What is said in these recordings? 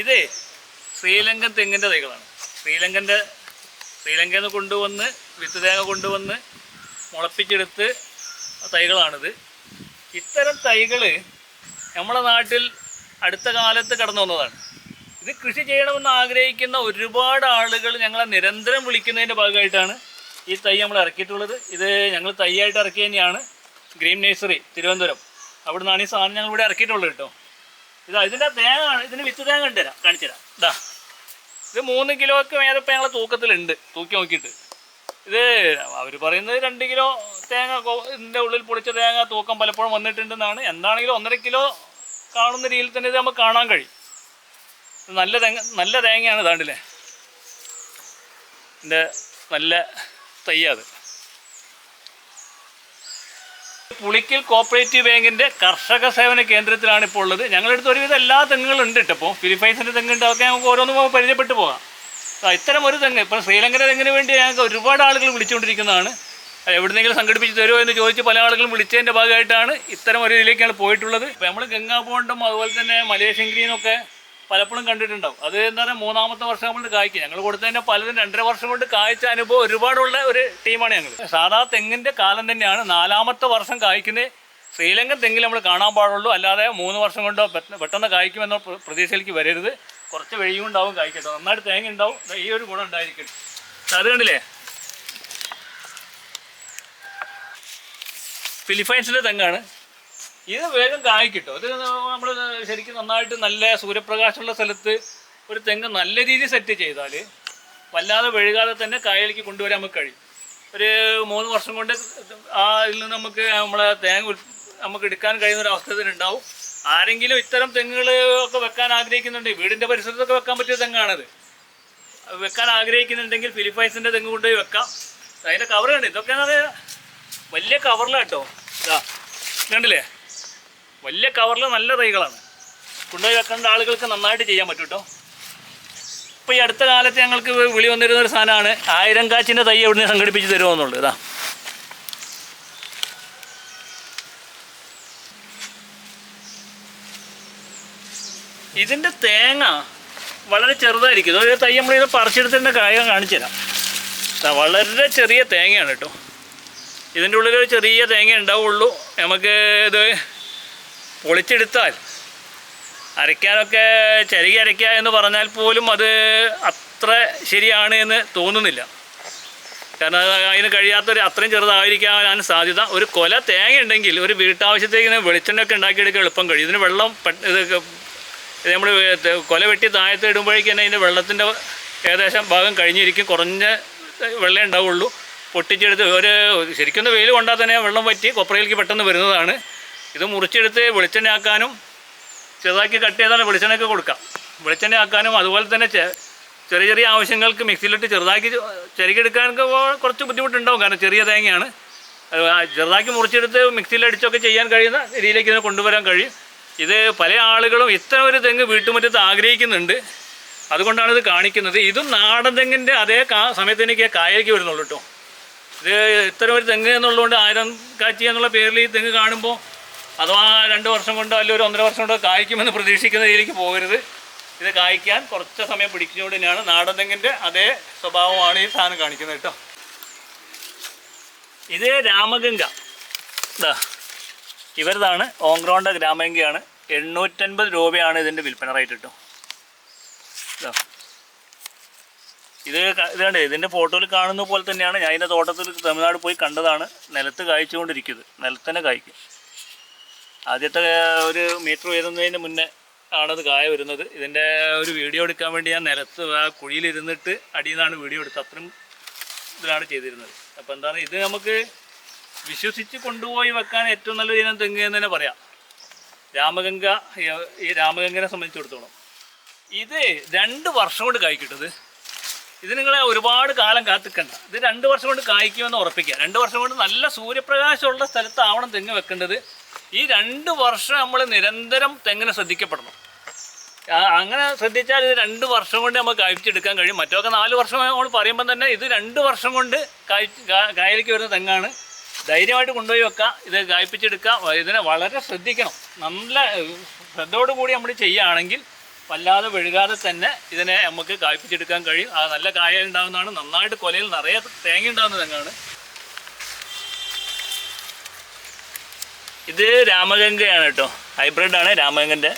ഇത് ശ്രീലങ്കൻ തെങ്ങിന്റെ തൈകളാണ്. ശ്രീലങ്കന്റെ ശ്രീലങ്കയിൽ നിന്ന് കൊണ്ടുവന്ന് വിത്ത് തേങ്ങ കൊണ്ടുവന്ന് മുളപ്പിച്ചെടുത്ത് തൈകളാണിത്. ഇത്തരം തൈകൾ നമ്മുടെ നാട്ടിൽ അടുത്ത കാലത്ത് കടന്നു വന്നതാണ്. ഇത് കൃഷി ചെയ്യണമെന്ന് ആഗ്രഹിക്കുന്ന ഒരുപാട് ആളുകൾ ഞങ്ങളെ നിരന്തരം വിളിക്കുന്നതിന്റെ ഭാഗമായിട്ടാണ് ഈ തൈ നമ്മൾ ഇറക്കിയിട്ടുള്ളത്. ഇത് ഞങ്ങൾ തൈയായിട്ട് ഇറക്കി തന്നെയാണ് ഗ്രീൻ നേഴ്സറി തിരുവനന്തപുരം. അവിടെ നിന്നാണ് ഈ സാധനം ഞങ്ങൾ ഇവിടെ ഇറക്കിയിട്ടുള്ളത് കേട്ടോ. ഇതാ ഇതിന്റെ തേങ്ങ ഇതിന് വിത്ത് തേങ്ങ ഉണ്ട് തരാം. കാണിച്ചു തരാം. ഇതാ ഇത് മൂന്ന് കിലോയ്ക്ക് മേലെ ഇപ്പം ഞങ്ങളെ തൂക്കത്തിലുണ്ട്. തൂക്കി നോക്കിയിട്ട്. ഇത് അവർ പറയുന്നത് രണ്ട് കിലോ തേങ്ങ ഇതിന്റെ ഉള്ളിൽ പൊളിച്ച തേങ്ങ തൂക്കം പലപ്പോഴും വന്നിട്ടുണ്ടെന്നാണ്. എന്താണെങ്കിലും ഒന്നര കിലോ കാണുന്ന രീതിയിൽ തന്നെ ഇത് നമുക്ക് കാണാൻ കഴിയും. നല്ല തേങ്ങ നല്ല തേങ്ങയാണ് ഇതാണ്ടില്ലേ. എന്റെ നല്ല തയ്യാ അത് പുളിക്കൽ കോപ്പറേറ്റീവ് ബാങ്കിന്റെ കർഷക സേവന കേന്ദ്രത്തിലാണ് ഇപ്പോൾ ഉള്ളത്. ഞങ്ങളുടെ അടുത്ത് ഒരുവിധം എല്ലാ തെങ്ങുകളും ഉണ്ട് കേട്ടോ ഫിലിപ്പൈൻസിന്റെ തെങ്ങുണ്ട് അതൊക്കെ നമുക്ക് ഓരോന്നും പരിചയപ്പെട്ടു പോകാം. ഇത്തരം ഒരു തെങ്ങ് ഇപ്പം ശ്രീലങ്കയുടെ തെങ്ങിന് വേണ്ടി ഞങ്ങൾക്ക് ഒരുപാട് ആളുകൾ വിളിച്ചുകൊണ്ടിരിക്കുന്നതാണ്. എവിടെന്നെങ്കിലും സംഘടിപ്പിച്ച് തരുമോ എന്ന് ചോദിച്ച് പല ആളുകളും വിളിച്ചതിന്റെ ഭാഗമായിട്ടാണ് ഇത്തരം ഒരു ഇതിലേക്കാണ് പോയിട്ടുള്ളത്. ഇപ്പം നമ്മൾ ഗംഗാപോണ്ടും അതുപോലെ തന്നെ മലേഷ്യൻ ഗ്രീനൊക്കെ പലപ്പോഴും കണ്ടിട്ടുണ്ടാവും. അത് എന്താ പറയുക മൂന്നാമത്തെ വർഷം കൊണ്ട് കായ്ക്കും. ഞങ്ങൾ കൊടുത്തതിന്റെ പലതും രണ്ടര വർഷം കൊണ്ട് കായ്ച്ച അനുഭവം ഒരുപാടുള്ള ഒരു ടീമാണ് ഞങ്ങൾ. സാധാ തെങ്ങിന്റെ കാലം തന്നെയാണ് നാലാമത്തെ വർഷം കായ്ക്കുന്നത്. ശ്രീലങ്കൻ തെങ്ങിൽ നമ്മൾ കാണാൻ പാടുള്ളൂ. അല്ലാതെ മൂന്ന് വർഷം കൊണ്ടോ പെട്ടെന്ന് കായ്ക്കുമെന്ന പ്ര- പ്രതീക്ഷയിലേക്ക് വരരുത്. കുറച്ച് വെഴിയുണ്ടാവും ഉണ്ടാവും കായ്ക്കട്ടോ. നന്നായിട്ട് തേങ്ങ ഉണ്ടാവും. ഈ ഒരു ഗുണം ഉണ്ടായിരിക്കും. അത് കണ്ടില്ലേ? ഫിലിപ്പൈൻസിലെ തെങ്ങാണ്. ഇത് വേഗം കായ്ക്കിട്ടോ ഇത് നമ്മൾ ശരിക്കും നന്നായിട്ട് നല്ല സൂര്യപ്രകാശമുള്ള സ്ഥലത്ത് ഒരു തെങ്ങ് നല്ല രീതിയിൽ സെറ്റ് ചെയ്താൽ വല്ലാതെ വഴുകാതെ തന്നെ കായലേക്ക് കൊണ്ടുവരാൻ നമുക്ക് കഴിയും. ഒരു മൂന്ന് വർഷം കൊണ്ട് ആ ഇതിൽ നിന്ന് നമുക്ക് നമ്മളെ തേങ്ങ നമുക്ക് എടുക്കാൻ കഴിയുന്ന ഒരു അവസ്ഥ തന്നെ ഉണ്ടാവും. ആരെങ്കിലും ഇത്തരം തെങ്ങുകൾ ഒക്കെ വെക്കാൻ ആഗ്രഹിക്കുന്നുണ്ട് വീടിന്റെ പരിസരത്തൊക്കെ വെക്കാൻ പറ്റിയ തെങ്ങാണത്. വെക്കാൻ ആഗ്രഹിക്കുന്നുണ്ടെങ്കിൽ ഫിലിപ്പൈൻസിന്റെ തെങ്ങ് കൊണ്ടുപോയി വെക്കാം. അതിന്റെ കവർ കണ്ട് പറഞ്ഞാൽ വലിയ കവറിലാട്ടോ ഇതാ. കണ്ടില്ലേ? വലിയ കവറിൽ നല്ല തൈകളാണ്. കൊണ്ടുപോയി വെക്കേണ്ട ആളുകൾക്ക് നന്നായിട്ട് ചെയ്യാൻ പറ്റും കേട്ടോ ഇപ്പോൾ ഈ അടുത്ത കാലത്ത് ഞങ്ങൾക്ക് വിളി വന്നിരുന്ന ഒരു സാധനമാണ്. ആയിരം കാച്ചിന്റെ തൈ എവിടുന്ന് സംഘടിപ്പിച്ച് തരുമോ എന്നുള്ളത് ഇതാ. ഇതിന്റെ തേങ്ങ വളരെ ചെറുതായിരിക്കും. ഒരു തൈ നമ്മൾ ഇത് പറിച്ചെടുത്തതിന്റെ കായ കാണിച്ചു തരാം. വളരെ ചെറിയ തേങ്ങയാണ് കേട്ടോ ഇതിന്റെ ഉള്ളിൽ ഒരു ചെറിയ തേങ്ങ ഉണ്ടാവുള്ളൂ. നമുക്ക് ഇത് പൊളിച്ചെടുത്താൽ അരയ്ക്കാനൊക്കെ ചരുകി അരയ്ക്കുക എന്ന് പറഞ്ഞാൽ പോലും അത് അത്ര ശരിയാണ് എന്ന് തോന്നുന്നില്ല. കാരണം അത് അതിന് കഴിയാത്തൊരു അത്രയും ചെറുതായിരിക്കാനാണ് സാധ്യത. ഒരു കൊല തേങ്ങ ഉണ്ടെങ്കിൽ ഒരു വീട്ടാവശ്യത്തേക്ക് വെളിച്ചെണ്ണയൊക്കെ ഉണ്ടാക്കിയെടുക്കാൻ എളുപ്പം കഴിയും. ഇതിന് വെള്ളം ഇത് നമ്മൾ കൊല വെട്ടി താഴത്ത് ഇടുമ്പോഴേക്കും തന്നെ അതിന്റെ വെള്ളത്തിന്റെ ഏകദേശം ഭാഗം കഴിഞ്ഞിരിക്കും. കുറഞ്ഞ വെള്ളം ഉണ്ടാവുള്ളൂ. പൊട്ടിച്ചെടുത്ത് ഒരു ശരിക്കും വെയിൽ കൊണ്ടാൽ തന്നെ വെള്ളം പറ്റി കൊപ്രയിലേക്ക് പെട്ടെന്ന് വരുന്നതാണ്. ഇത് മുറിച്ചെടുത്ത് വെളിച്ചെണ്ണയാക്കാനും ചെറുതാക്കി കട്ട് ചെയ്താണ് വെളിച്ചെണ്ണയൊക്കെ കൊടുക്കാം. വെളിച്ചെണ്ണ ആക്കാനും അതുപോലെ തന്നെ ചെറിയ ചെറിയ ആവശ്യങ്ങൾക്ക് മിക്സിയിലിട്ട് ചെറുതാക്കി ചെറുകിയെടുക്കാനൊക്കെ കുറച്ച് ബുദ്ധിമുട്ടുണ്ടാവും. കാരണം ചെറിയ തേങ്ങയാണ്. ചെറുതാക്കി മുറിച്ചെടുത്ത് മിക്സിയിൽ അടിച്ചൊക്കെ ചെയ്യാൻ കഴിയുന്ന രീതിയിലേക്ക് ഇതിനെ കൊണ്ടുവരാൻ കഴിയും. ഇത് പല ആളുകളും ഇത്തരം ഒരു തെങ്ങ് വീട്ടുമുറ്റത്ത് ആഗ്രഹിക്കുന്നുണ്ട്. അതുകൊണ്ടാണ് ഇത് കാണിക്കുന്നത്. ഇതും നാടൻ തെങ്ങിന്റെ അതേ കാ സമയത്ത് എനിക്ക് കായലേക്ക് വരുന്നുള്ളൂ കേട്ടോ. ഇത് ഇത്തരം ഒരു തെങ്ങ് എന്നുള്ളതുകൊണ്ട് ആയിരം കാച്ചി എന്നുള്ള പേരിൽ ഈ തെങ്ങ് കാണുമ്പോൾ അഥവാ രണ്ട് വർഷം കൊണ്ടോ അല്ലെങ്കിൽ ഒരു ഒന്നര വർഷം കൊണ്ടോ കായ്ക്കുമെന്ന് പ്രതീക്ഷിക്കുന്ന രീതിയിലേക്ക് പോകരുത്. ഇത് കായ്ക്കാൻ കുറച്ച് സമയം പിടിക്കുന്നതുകൊണ്ട് തന്നെയാണ് നാടൻ തെങ്ങിന്റെ അതേ സ്വഭാവമാണ് ഈ സാധനം കാണിക്കുന്നത് കേട്ടോ. ഇത് രാമഗംഗ. ഇതാ ഇവരതാണ് ഓങ്ക്രോണ്ട ഗ്രാമഗംഗയാണ്. എണ്ണൂറ്റൻപത് രൂപയാണ് ഇതിന്റെ വിൽപ്പന റേറ്റ് കേട്ടോ. ഇതാ ഇത് ക- ഇതിന്റെ ഫോട്ടോയിൽ കാണുന്ന പോലെ തന്നെയാണ് ഞാൻ ഇതിന്റെ തോട്ടത്തിൽ തമിഴ്നാട് പോയി കണ്ടതാണ്. നിലത്ത് കായ്ച്ചുകൊണ്ടിരിക്കുന്നത്. നിലത്തന്നെ കായ്ക്കും. ആദ്യത്തെ ഒരു മീറ്റർ വരുന്നതിന് മുന്നേ ആണത് കായ വരുന്നത്. ഇതിന്റെ ഒരു വീഡിയോ എടുക്കാൻ വേണ്ടി ഞാൻ നിലത്ത് ആ കുഴിയിലിരുന്നിട്ട് അടിയിൽ നിന്നാണ് വീഡിയോ എടുത്തത്. അത്രയും ഇതിലാണ് ചെയ്തിരുന്നത്. അപ്പോൾ എന്താണ് ഇത് നമുക്ക് വിശ്വസിച്ച് കൊണ്ടുപോയി വെക്കാൻ ഏറ്റവും നല്ല ഇനം തെങ്ങ് എന്ന് തന്നെ പറയാം. രാമഗംഗ ഈ രാമഗംഗനെ സംബന്ധിച്ചിടത്തോളം. ഇത് രണ്ട് വർഷം കൊണ്ട് കായ്ക്കിട്ടത്. ഇത് നിങ്ങളെ ഒരുപാട് കാലം കാത്തിക്കണ്ട. ഇത് രണ്ട് വർഷം കൊണ്ട് കായ്ക്കുമെന്ന് ഉറപ്പിക്കുക. രണ്ട് വർഷം കൊണ്ട് നല്ല സൂര്യപ്രകാശമുള്ള സ്ഥലത്താവണം തെങ്ങ് വെക്കേണ്ടത്. ഈ രണ്ട് വർഷം നമ്മൾ നിരന്തരം തെങ്ങിനെ ശ്രദ്ധിക്കപ്പെടണം. അങ്ങനെ ശ്രദ്ധിച്ചാൽ ഇത് രണ്ട് വർഷം കൊണ്ട് നമുക്ക് കായ്ച്ചെടുക്കാൻ കഴിയും. മറ്റൊക്കെ നാല് വർഷം നമ്മൾ പറയുമ്പോൾ തന്നെ ഇത് രണ്ട് വർഷം കൊണ്ട് കായ് കാ- കായലേക്ക് വരുന്ന തെങ്ങാണ്. ധൈര്യമായിട്ട് കൊണ്ടുപോയി വെക്കുക ഇത് കായ്പ്പിച്ചെടുക്കാം ഇതിനെ വളരെ ശ്രദ്ധിക്കണം. നല്ല ശ്രദ്ധയോടുകൂടി നമ്മൾ ചെയ്യുകയാണെങ്കിൽ വല്ലാതെ വെഴുകാതെ തന്നെ ഇതിനെ നമുക്ക് കായ്പിച്ചെടുക്കാൻ കഴിയും. ആ നല്ല കായ ഉണ്ടാകുന്നതാണ് നന്നായിട്ട് കൊലയിൽ നിറയെ തേങ്ങ ഉണ്ടാകുന്ന തെങ്ങാണ്. ഇത് രാമഗംഗയാണ് കേട്ടോ. ഹൈബ്രിഡ് ആണ് രാമഗംഗന്റെ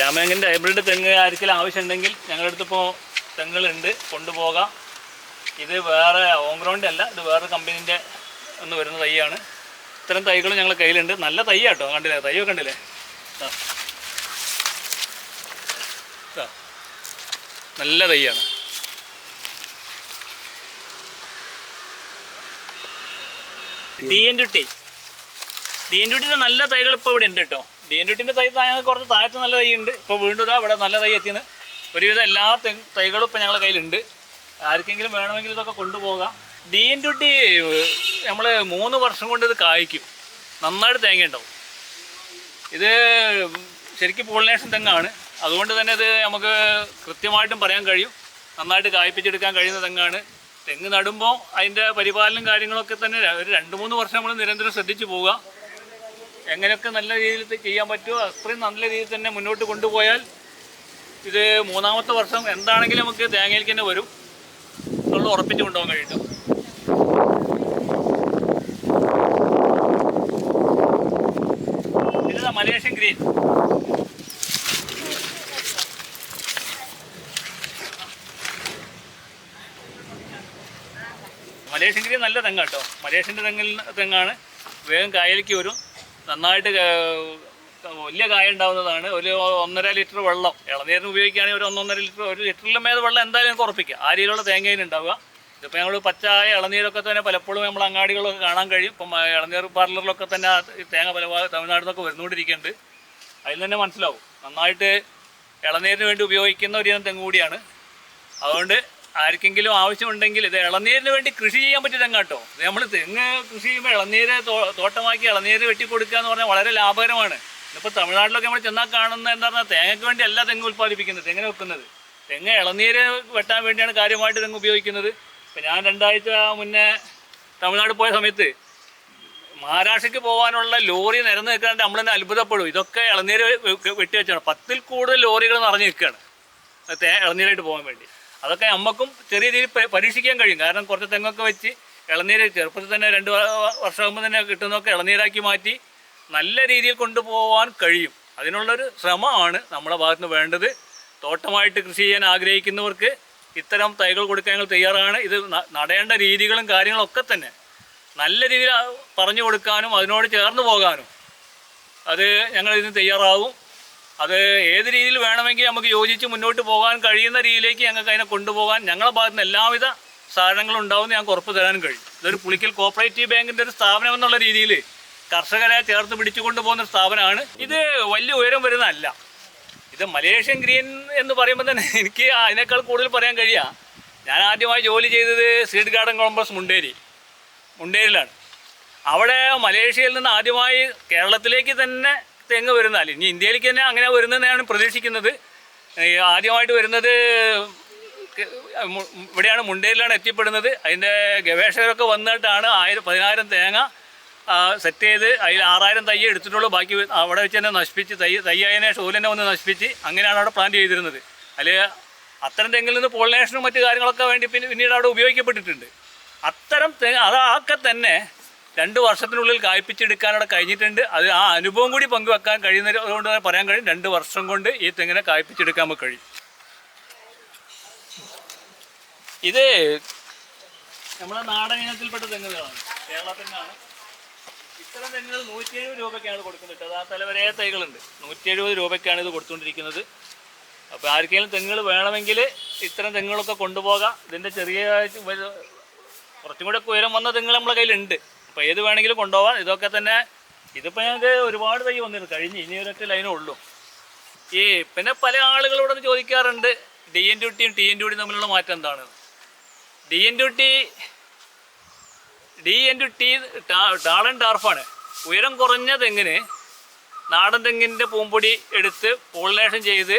രാമഗംഗന്റെ ഹൈബ്രിഡ് തെങ്ങ് ആർക്കെങ്കിലും ആവശ്യമുണ്ടെങ്കിൽ ഞങ്ങളുടെ അടുത്ത് ഇപ്പോൾ തെങ്ങുകളുണ്ട്. കൊണ്ടുപോകാം. ഇത് വേറെ ഓൺ ഗ്രൗണ്ട് അല്ല. ഇത് വേറെ കമ്പനീന്റെ ഒന്ന് വരുന്ന തൈയാണ്. ഇത്തരം തൈകൾ ഞങ്ങളുടെ കയ്യിലുണ്ട്. നല്ല തൈ കേട്ടോ. കണ്ടില്ലേ? തൈയൊക്കെ കണ്ടില്ലേ? ദാ. നല്ല തൈയാണ്. ഡി എൻ ടുട്ടി ഡി എൻ ടുട്ടിന്റെ നല്ല തൈകൾ ഇപ്പോൾ ഇവിടെ ഉണ്ട് കേട്ടോ. ഡി എൻ ടുട്ടിന്റെ തൈ ഞങ്ങൾക്ക് കുറച്ച് താഴത്ത് നല്ല തൈ ഉണ്ട്. ഇപ്പോൾ വീണ്ടും ഇതാ ഇവിടെ നല്ല തൈ എത്തിയെന്ന് ഒരുവിധം എല്ലാ തൈകളും ഇപ്പോൾ ഞങ്ങളുടെ കയ്യിലുണ്ട്. ആർക്കെങ്കിലും വേണമെങ്കിൽ ഇതൊക്കെ കൊണ്ടുപോകാം. ഡി എൻ ടുട്ടി നമ്മൾ മൂന്ന് വർഷം കൊണ്ട് ഇത് കായ്ക്കും. നന്നായിട്ട് തേങ്ങ ഉണ്ടാവും. ഇത് ശരിക്കും പോളിനേഷൻ തെങ്ങാണ്. അതുകൊണ്ട് തന്നെ ഇത് നമുക്ക് കൃത്യമായിട്ടും പറയാൻ കഴിയും. നന്നായിട്ട് കായ്പിച്ചെടുക്കാൻ കഴിയുന്ന തെങ്ങാണ്. തെങ്ങ് നടുമ്പോൾ അതിന്റെ പരിപാലനം കാര്യങ്ങളൊക്കെ തന്നെ ഒരു രണ്ട് മൂന്ന് വർഷം നമ്മൾ നിരന്തരം ശ്രദ്ധിച്ചു പോവുക. എങ്ങനെയൊക്കെ നല്ല രീതിയിൽ ചെയ്യാൻ പറ്റുമോ അത്രയും നല്ല രീതിയിൽ തന്നെ മുന്നോട്ട് കൊണ്ടുപോയാൽ ഇത് മൂന്നാമത്തെ വർഷം എന്താണെങ്കിലും നമുക്ക് തേങ്ങയിലേക്ക് തന്നെ വരും. നമ്മൾ ഉറപ്പിച്ച് കൊണ്ടുപോകാൻ കഴിയും ഇത് മലേഷ്യൻ ഗ്രീൻ. മലേഷ്യൻ നല്ല തെങ്ങ് കേട്ടോ മലേഷ്യന്റെ തെങ്ങിൽ തെങ്ങാണ്. വേഗം കായലിലേക്ക് വരും. നന്നായിട്ട് വലിയ കായ ഉണ്ടാവുന്നതാണ്. ഒരു ഒന്നര ലിറ്റർ വെള്ളം. ഇളനീരിന് ഉപയോഗിക്കുകയാണെങ്കിൽ ഒരു ഒന്നൊന്നര ലിറ്റർ ഒരു ലിറ്ററിലും മേത് വെള്ളം എന്തായാലും ഉറപ്പിക്കുക ആ രീതിയിലുള്ള തേങ്ങയിൽ ഉണ്ടാവുക. ഇതിപ്പോൾ ഞങ്ങൾ പച്ചായ ഇളനീരൊക്കെ തന്നെ പലപ്പോഴും നമ്മൾ അങ്ങാടികളൊക്കെ കാണാൻ കഴിയും. ഇപ്പം ഇളനീർ പാർലറിലൊക്കെ തന്നെ ഈ തേങ്ങ പല ഭാഗം തമിഴ്നാട്ടിൽ നിന്നൊക്കെ വരുന്നുകൊണ്ടിരിക്കുന്നുണ്ട് അതിൽ തന്നെ മനസ്സിലാവും. നന്നായിട്ട് ഇളനീരിന് വേണ്ടി ഉപയോഗിക്കുന്ന ഒരു ഇനം തെങ്ങ് കൂടിയാണ്. അതുകൊണ്ട് ആർക്കെങ്കിലും ആവശ്യമുണ്ടെങ്കിൽ ഇത് ഇളനീരിന് വേണ്ടി കൃഷി ചെയ്യാൻ പറ്റിയ നമ്മൾ തെങ്ങ് കൃഷി ചെയ്യുമ്പോൾ ഇളനീര് തോട്ടമാക്കി ഇളനീര് വെട്ടിക്കൊടുക്കുക എന്ന് പറഞ്ഞാൽ വളരെ ലാഭകരമാണ്. ഇപ്പോൾ തമിഴ്നാട്ടിലൊക്കെ നമ്മൾ ചെന്നാൽ കാണുന്ന എന്താ പറഞ്ഞാൽ തേങ്ങയ്ക്ക് വേണ്ടി അല്ല തെങ്ങ് ഉൽപ്പാദിപ്പിക്കുന്നത് തെങ്ങിനെ വെക്കുന്നത്. തെങ്ങ് ഇളനീര് വെട്ടാൻ വേണ്ടിയാണ് കാര്യമായിട്ട് തെങ്ങ് ഉപയോഗിക്കുന്നത്. ഇപ്പം ഞാൻ രണ്ടാഴ്ച മുന്നേ തമിഴ്നാട് പോയ സമയത്ത് മഹാരാഷ്ട്രയ്ക്ക് പോകാനുള്ള ലോറി നിരന്ന് നിൽക്കാണ്ട് നമ്മൾ തന്നെ അത്ഭുതപ്പെടും. ഇതൊക്കെ ഇളനീര് വെട്ടി വെച്ചാണ്. പത്തിൽ കൂടുതൽ ലോറികൾ നിറഞ്ഞു നിൽക്കുകയാണ് ഇളനീരായിട്ട് പോകാൻ വേണ്ടി. അതൊക്കെ നമുക്കും ചെറിയ രീതിയിൽ പരീക്ഷിക്കാൻ കഴിയും. കാരണം കുറച്ച് തെങ്ങൊക്കെ വെച്ച് ഇളനീര് ചെറുപ്പത്തിൽ തന്നെ രണ്ട് വർഷമാകുമ്പോൾ തന്നെ കിട്ടുന്നതൊക്കെ ഇളനീരാക്കി മാറ്റി നല്ല രീതിയിൽ കൊണ്ടുപോകാൻ കഴിയും. അതിനുള്ളൊരു ശ്രമമാണ് നമ്മുടെ ഭാഗത്ത് നിന്ന് വേണ്ടത്. തോട്ടമായിട്ട് കൃഷി ചെയ്യാൻ ആഗ്രഹിക്കുന്നവർക്ക് ഇത്തരം തൈകൾ കൊടുക്കാൻ ഞങ്ങൾ തയ്യാറാണ്. ഇത് നടേണ്ട രീതികളും കാര്യങ്ങളും ഒക്കെ തന്നെ. നല്ല രീതിയിൽ പറഞ്ഞു കൊടുക്കാനും അതിനോട് ചേർന്ന് പോകാനും അത് ഞങ്ങൾ ഇതിന് തയ്യാറാവും. അത് ഏത് രീതിയിൽ വേണമെങ്കിൽ നമുക്ക് യോജിച്ച് മുന്നോട്ട് പോകാൻ കഴിയുന്ന രീതിയിലേക്ക് ഞങ്ങൾക്ക് അതിനെ കൊണ്ടുപോകാൻ ഞങ്ങളുടെ ഭാഗത്ത് നിന്ന് എല്ലാവിധ സാധനങ്ങളും ഉണ്ടാവുമെന്ന് ഞങ്ങൾക്ക് ഉറപ്പ് തരാൻ കഴിയും. ഇതൊരു പുളിക്കൽ കോപ്പറേറ്റീവ് ബാങ്കിന്റെ ഒരു സ്ഥാപനം എന്നുള്ള രീതിയിൽ കർഷകരെ ചേർത്ത് പിടിച്ചുകൊണ്ട് പോകുന്ന ഒരു സ്ഥാപനമാണ്. ഇത് വലിയ ഉയരം വരുന്നതല്ല. ഇത് മലേഷ്യൻ ഗ്രീൻ എന്ന് പറയുമ്പോൾ തന്നെ എനിക്ക് അതിനേക്കാൾ കൂടുതൽ പറയാൻ കഴിയുക ഞാൻ ആദ്യമായി ജോലി ചെയ്തത് സീഡ് ഗാർഡൻ കോംപ്ലക്സ് മുണ്ടേരി മുണ്ടേരിയിലാണ്. അവിടെ മലേഷ്യയിൽ നിന്ന് ആദ്യമായി കേരളത്തിലേക്ക് തന്നെ തെങ്ങ് വരുന്നാൽ ഇനി ഇന്ത്യയിലേക്ക് തന്നെ അങ്ങനെ വരുന്നതെന്നാണ് പ്രതീക്ഷിക്കുന്നത്. ആദ്യമായിട്ട് വരുന്നത് ഇവിടെയാണ് മുണ്ടേരിലാണ് എത്തിപ്പെടുന്നത്. അതിന്റെ ഗവേഷകരൊക്കെ വന്നിട്ടാണ് ആയിരം പതിനായിരം തേങ്ങ സെറ്റ് ചെയ്ത് അതിൽ ആറായിരം തയ്യ എടുത്തിട്ടുള്ളൂ. ബാക്കി അവിടെ വെച്ച് തന്നെ നശിപ്പിച്ച് തയ്യ തയ്യായതിനെ ഷോലിനെ വന്ന് നശിപ്പിച്ച് അങ്ങനെയാണ് അവിടെ പ്ലാൻ ചെയ്തിരുന്നത്. അതിൽ അത്തരം തെങ്ങിൽ നിന്ന് പോളിനേഷനും മറ്റു കാര്യങ്ങളൊക്കെ വേണ്ടി പിന്നെ പിന്നീട് അവിടെ ഉപയോഗിക്കപ്പെട്ടിട്ടുണ്ട്. അത്തരം തെങ്ങ് അതൊക്കെ തന്നെ രണ്ട് വർഷത്തിനുള്ളിൽ കായ്പിച്ചെടുക്കാനവിടെ കഴിഞ്ഞിട്ടുണ്ട്. അത് ആ അനുഭവം കൂടി പങ്കുവെക്കാൻ കഴിയുന്നതുകൊണ്ട് തന്നെ പറയാൻ കഴിയും. രണ്ട് വർഷം കൊണ്ട് ഈ തെങ്ങിനെ കായ്പിച്ചെടുക്കാൻ നമുക്ക് കഴിയും. ഇത് നമ്മളെ നാടൻ ഇനത്തിൽപ്പെട്ട തെങ്ങുകളാണ്. കേരളത്തിനാണ് ഇത്തരം തെങ്ങുകൾ നൂറ്റി എഴുപത് രൂപയ്ക്കാണ് കൊടുക്കുന്നത്. അത് ആ തലവരെ തൈകളുണ്ട്. നൂറ്റി എഴുപത് രൂപയ്ക്കാണ് ഇത് കൊടുത്തുകൊണ്ടിരിക്കുന്നത്. അപ്പോൾ ആർക്കെങ്കിലും തെങ്ങുകൾ വേണമെങ്കിൽ ഇത്തരം തെങ്ങുകളൊക്കെ കൊണ്ടുപോകാം. ഇതിന്റെ ചെറിയ കുറച്ചും കൂടെ ഉയരം വന്ന തെങ്ങുകൾ നമ്മളെ കയ്യിലുണ്ട്. അപ്പോൾ ഏത് വേണമെങ്കിലും കൊണ്ടുപോകാം ഇതൊക്കെ തന്നെ ഇതിപ്പോൾ ഞങ്ങൾക്ക് ഒരുപാട് തൈ വന്നിരുന്നു. കഴിഞ്ഞ് ഇനി ഒരൊറ്റ ലൈനേ ഉള്ളൂ. ഈ പിന്നെ പല ആളുകളോട് ചോദിക്കാറുണ്ട്. ഡി എൻ ഡ്യൂട്ടിയും ടി എൻ ഡ്യൂട്ടിയും തമ്മിലുള്ള മാറ്റം എന്താണ്? D N duty D N duty ടാളൻ ടാർഫാണ്. ഉയരം കുറഞ്ഞ തെങ്ങിന് നാടൻ തെങ്ങിന്റെ പൂമ്പൊടി എടുത്ത് പോളിനേഷൻ ചെയ്ത്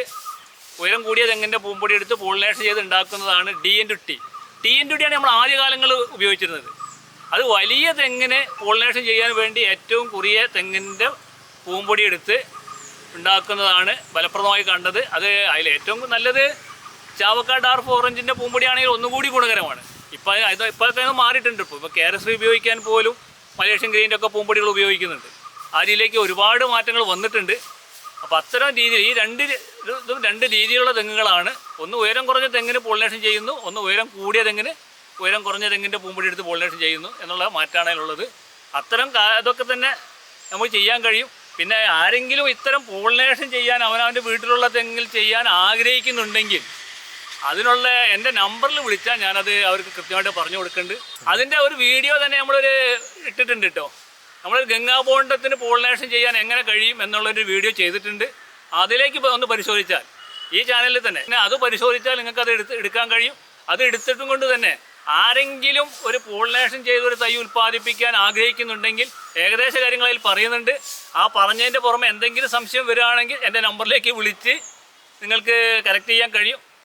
ഉയരം കൂടിയ തെങ്ങിന്റെ പൂമ്പൊടി എടുത്ത് പോളിനേഷൻ ചെയ്ത് ഉണ്ടാക്കുന്നതാണ് D N duty T N ഡ്യൂട്ടിയാണ് നമ്മൾ ആദ്യകാലങ്ങൾ ഉപയോഗിച്ചിരുന്നത്. അത് വലിയ തെങ്ങിനെ പോളിനേഷൻ ചെയ്യാൻ വേണ്ടി ഏറ്റവും കുറിയ തെങ്ങിന്റെ പൂമ്പൊടി എടുത്ത് ഉണ്ടാക്കുന്നതാണ് ഫലപ്രദമായി കണ്ടത്. അത് അതിൽ ഏറ്റവും നല്ലത് ചാവക്കാട് ഡാർഫ് ഓറഞ്ചിന്റെ പൂമ്പൊടിയാണെങ്കിൽ ഒന്നുകൂടി ഗുണകരമാണ്. ഇപ്പം അത് ഇപ്പോഴത്തെ മാറിയിട്ടുണ്ട്. ഇപ്പോൾ ഇപ്പോൾ കേരശ്രീ ഉപയോഗിക്കാൻ പോലും മലേഷ്യൻ ഗ്രീന്റെ ഒക്കെ പൂമ്പൊടികൾ ഉപയോഗിക്കുന്നുണ്ട്. ആ രീതിയിലേക്ക് ഒരുപാട് മാറ്റങ്ങൾ വന്നിട്ടുണ്ട്. അപ്പോൾ അത്തരം രീതിയിൽ ഈ രണ്ട് ഇതും രണ്ട് രീതിയിലുള്ള തെങ്ങുകളാണ്. ഒന്ന് ഉയരം കുറഞ്ഞ തെങ്ങിന് പോളിനേഷൻ ചെയ്യുന്നു. ഒന്ന് ഉയരം കൂടിയ തെങ്ങിന് ഉയരം കുറഞ്ഞ തെങ്ങിന്റെ പൂമ്പൊടി എടുത്ത് പോളിനേഷൻ ചെയ്യുന്നു എന്നുള്ള മാറ്റമാണ് അതിലുള്ളത് അത്തരം ഇതൊക്കെ തന്നെ നമുക്ക് ചെയ്യാൻ കഴിയും. പിന്നെ ആരെങ്കിലും ഇത്തരം പോളിനേഷൻ ചെയ്യാൻ അവനവന്റെ വീട്ടിലുള്ള തെങ്ങിൽ ചെയ്യാൻ ആഗ്രഹിക്കുന്നുണ്ടെങ്കിൽ അതിനുള്ള എന്റെ നമ്പറിൽ വിളിച്ചാൽ ഞാനത് അവർക്ക് കൃത്യമായിട്ട് പറഞ്ഞു കൊടുക്കുന്നുണ്ട് അതിന്റെ ഒരു വീഡിയോ തന്നെ നമ്മളൊരു ഇട്ടിട്ടുണ്ട് കേട്ടോ. നമ്മൾ ഗംഗാബോണ്ടത്തിന് പോളിനേഷൻ ചെയ്യാൻ എങ്ങനെ കഴിയും എന്നുള്ളൊരു വീഡിയോ ചെയ്തിട്ടുണ്ട്. അതിലേക്ക് ഒന്ന് പരിശോധിച്ചാൽ ഈ ചാനലിൽ തന്നെ. അത് പരിശോധിച്ചാൽ നിങ്ങൾക്ക് അത് എടുത്ത് എടുക്കാൻ കഴിയും. അത് എടുത്തിട്ടും കൊണ്ട് തന്നെ ആരെങ്കിലും ഒരു പോളിനേഷൻ ചെയ്ത് ഒരു തൈ ഉൽപ്പാദിപ്പിക്കാൻ ആഗ്രഹിക്കുന്നുണ്ടെങ്കിൽ ഏകദേശ കാര്യങ്ങളിൽ പറയുന്നുണ്ട്. ആ പറഞ്ഞതിന്റെ പുറമെ എന്തെങ്കിലും സംശയം വരികയാണെങ്കിൽ എന്റെ നമ്പറിലേക്ക് വിളിച്ച് നിങ്ങൾക്ക് കറക്റ്റ് ചെയ്യാൻ കഴിയും.